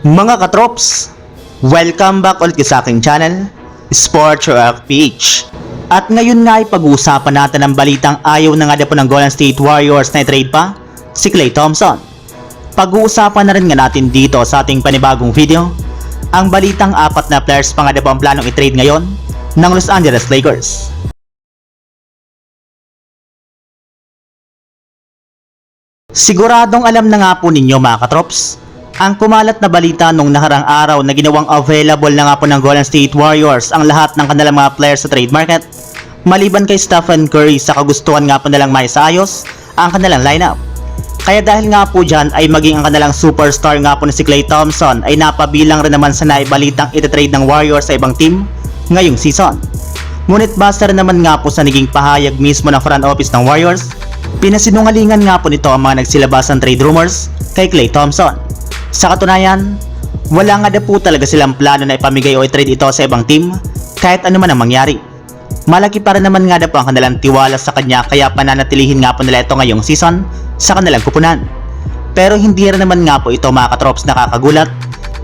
Mga katrops, welcome back ulit sa aking channel, Sports Rock PH. At ngayon nga ay pag-uusapan natin ang balitang ayaw na nga po ng Golden State Warriors na i-trade pa, si Klay Thompson. Pag-uusapan na rin nga natin dito sa ating panibagong video, ang balitang apat na players pa nga po ang planong i-trade ngayon ng Los Angeles Lakers. Siguradong alam na nga po ninyo mga katrops, ang kumalat na balita nung nakarang araw na ginawang available na nga po ng Golden State Warriors ang lahat ng kanilang mga players sa trade market, maliban kay Stephen Curry sa kagustuhan nga po nilang maisayos ang kanilang lineup. Kaya dahil nga po dyan ay maging ang kanilang superstar nga po na si Klay Thompson ay napabilang rin naman sa naibalitang ititrade ng Warriors sa ibang team ngayong season. Ngunit base rin naman nga po sa naging pahayag mismo ng front office ng Warriors, pinasinungalingan nga po nito ang mga nagsilabas ng trade rumors kay Klay Thompson. Sa katunayan, wala nga na po talaga silang plano na ipamigay o i-trade ito sa ibang team kahit ano man ang mangyari. Malaki pa rin naman nga na po ang kanilang tiwala sa kanya kaya pananatilihin nga po nila ito ngayong season sa kanilang kupunan. Pero hindi rin naman nga po ito mga katrops nakakagulat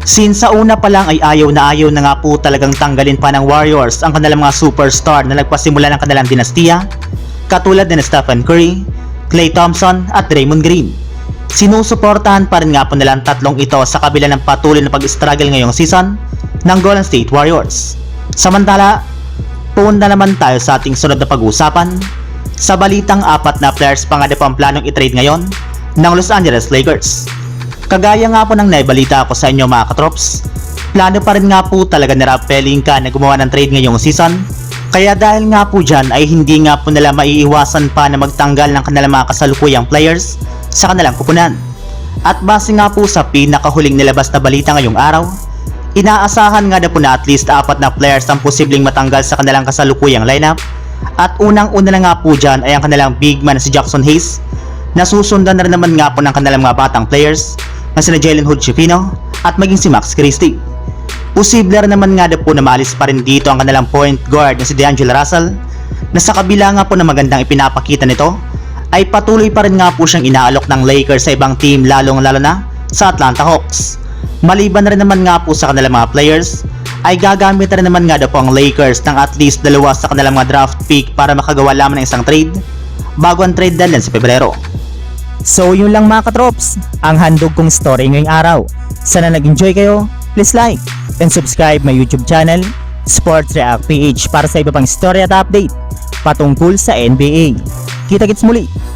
since sa una pa lang ay ayaw na ayaw na nga po talagang tanggalin pa ng Warriors ang kanilang mga superstar na nagpasimula ng kanilang dinastiya katulad ni Stephen Curry, Klay Thompson at Draymond Green. Sinusuportahan pa rin nga po nilang tatlong ito sa kabila ng patuloy na pag-struggle ngayong season ng Golden State Warriors. Samantala, punta naman tayo sa ating sunod na pag-uusapan sa balitang apat na players pa nga po ang planong i-trade ngayon ng Los Angeles Lakers. Kagaya nga po ng naibalita ko sa inyo mga katrops, plano pa rin nga po talaga ni Rob Pelinka na gumawa ng trade ngayong season kaya dahil nga po dyan ay hindi nga po nila maiiwasan pa na magtanggal ng kanilang mga kasalukuyang players sa kanilang kupunan. At base nga po sa pinakahuling nilabas na balita ngayong araw, inaasahan nga na po na at least apat na players ang posibleng matanggal sa kanilang kasalukuyang lineup. At unang-una na nga po dyan ay ang kanilang big man si Jackson Hayes na susundan na rin naman nga po ng kanilang mga batang players na sina Jalen Hood Chifino at maging si Max Christie. Posible rin naman nga na po na maalis pa rin dito ang kanilang point guard na si D'Angelo Russell na sa kabila nga po na magandang ipinapakita nito ay patuloy pa rin nga po siyang inaalok ng Lakers sa ibang team lalong lalo na sa Atlanta Hawks. Maliban na rin naman nga po sa kanilang mga players ay gagamit rin naman nga daw po ang Lakers ng at least dalawa sa kanilang mga draft pick para makagawa lamang ng isang trade bago ang trade deadline sa Pebrero. So yun lang mga katrops, ang handog kong story ngayong araw. Sana nag-enjoy kayo, please like and subscribe my YouTube channel, Sports React PH para sa iba pang story at update patungkol sa NBA. Kita-kits muli